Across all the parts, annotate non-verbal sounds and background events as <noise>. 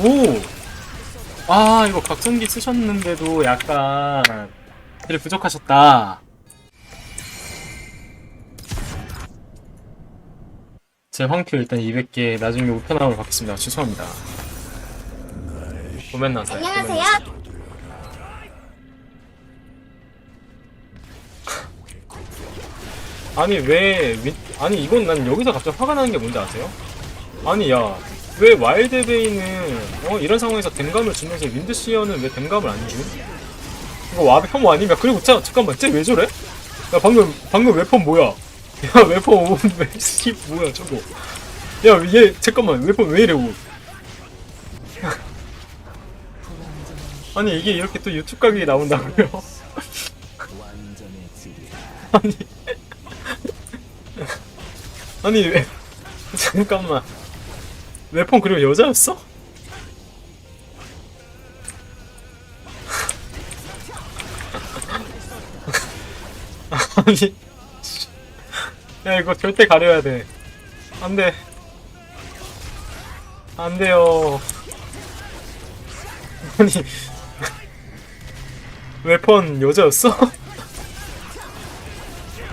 오! 아, 이거 각성기 쓰셨는데도 약간 딜 부족하셨다. 제 황표 일단 200개 나중에 우편함으로 받겠습니다. 죄송합니다. 고멘 나세요. 안녕하세요. <laughs> 아니 왜 윈- 아니 이건 난 여기서 갑자기 화가 나는 게 뭔지 아세요? 아니 야 왜 와일드베이는 어 이런 상황에서 댐감을 주면서 윈드시어는 왜 댐감을 안 줌? 이거 와 혐오 아니면 그리고 자 잠깐만 쟤 왜 저래? 야 방금 방금 웨폰 뭐야? <laughs> 야 웨폰 오왜 <laughs> 뭐야 저거? 야얘 잠깐만 웨폰 왜 이래 오? <laughs> 아니 이게 이렇게 또 유튜브 가격이 나온다고요? 아니 아니 왜 잠깐만 웨폰 그리고 여자였어? <laughs> 아니 야 이거 절대 가려야 돼 안돼 안돼요 아니 <laughs> 웨폰 여자였어? <laughs>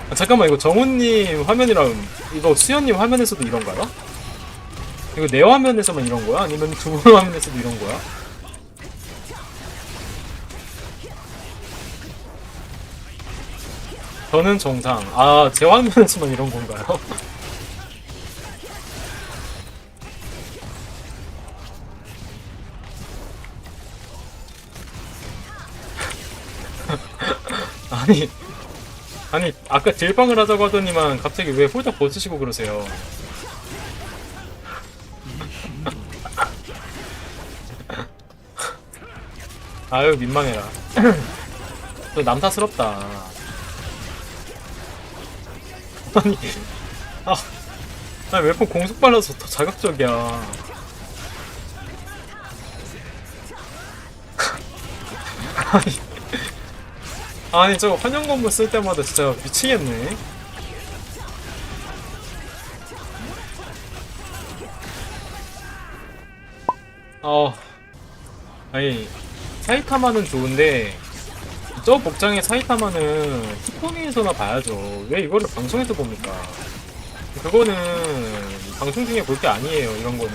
아, 잠깐만 이거 정훈님 화면이랑 이거 수현님 화면에서도 이런가요? 이거 내 화면에서만 이런 거야? 아니면 두 분 화면에서도 이런 거야? 저는 정상. 아, 제 화면에서만 이런 건가요? <laughs> 아니, 아니 아까 딜방을 하자고 하더니만 갑자기 왜 홀딱 벗으시고 그러세요? 아유 민망해라. <clears throat> 너 남사스럽다. 아니, 아, 아니 웨폰 공속 발라서 더 자극적이야. 아니, 아니 저거 환영 건물 쓸 때마다 진짜 미치겠네. 어, 아니 사이타마는 좋은데 저 복장의 사이타마는 히포미에서나 봐야죠. 왜 이거를 방송에서 봅니까? 그거는 방송 중에 볼 게 아니에요. 이런 거는.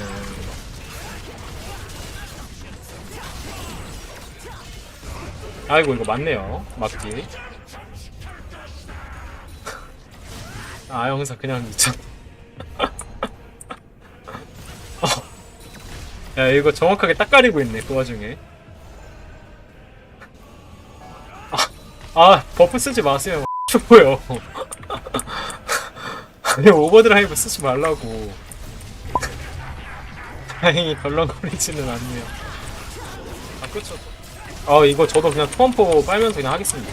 아이고 이거 맞네요. 맞기. <laughs> 아 영사 그냥 미쳤. <laughs> 어. 야 이거 정확하게 딱 가리고 있네 그 와중에. 아 버프 쓰지 마세요. <laughs> 슈퍼요. 아니 오버드라이브 쓰지 말라고. 다행히 덜렁거리지는 않네요. 아 그쵸 아 이거 저도 그냥 투원포 빨면서 그냥 하겠습니다.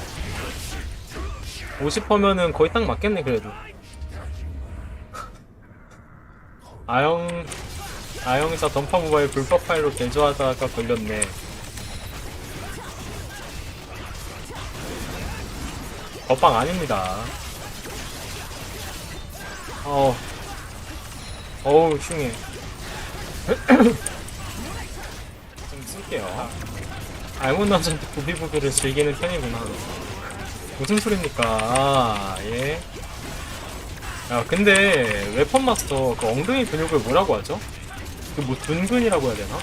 50%면은 거의 딱 맞겠네 그래도. 아영 아영에서 던파 모바일 불법 파일로 개조하다가 걸렸네 법방 아닙니다. 어, 어우, 흉해. <coughs> 좀 쓸게요. 알몬 남자한테 부비부비를 즐기는 편이구나. 무슨 소립니까? 아, 예. 야, 근데, 웨펀 마스터, 그 엉덩이 근육을 뭐라고 하죠? 그 뭐, 둔근이라고 해야 되나?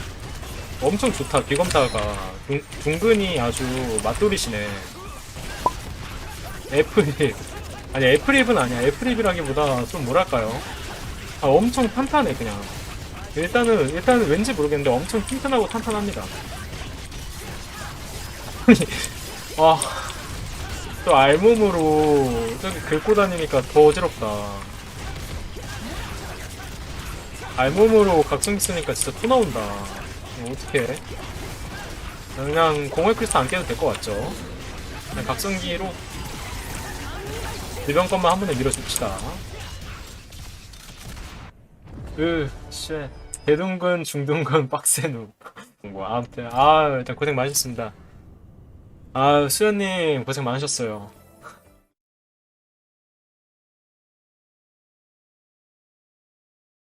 엄청 좋다, 비검사가. 둔, 둔근이 아주 맛돌이시네. 애플립 아니 애플립은 아니야. 애플립이라기보다 좀 뭐랄까요? 아 엄청 탄탄해 그냥. 일단은 일단은 왠지 모르겠는데 엄청 튼튼하고 탄탄합니다. <laughs> 아또 알몸으로 저기 긁고 다니니까 더 어지럽다. 알몸으로 각성기 쓰니까 진짜 토 나온다. 어떡해. 그냥 공허의 크리스탈 안 깨도 될 것 같죠? 그냥 각성기로 일병 것만 한 번에 밀어줍시다. 으, 쉣. 대둔근, 중둔근, <laughs> 빡센 우. 뭐, 아무튼, 아, 일단 고생 많으셨습니다. 아, 수현님, 고생 많으셨어요.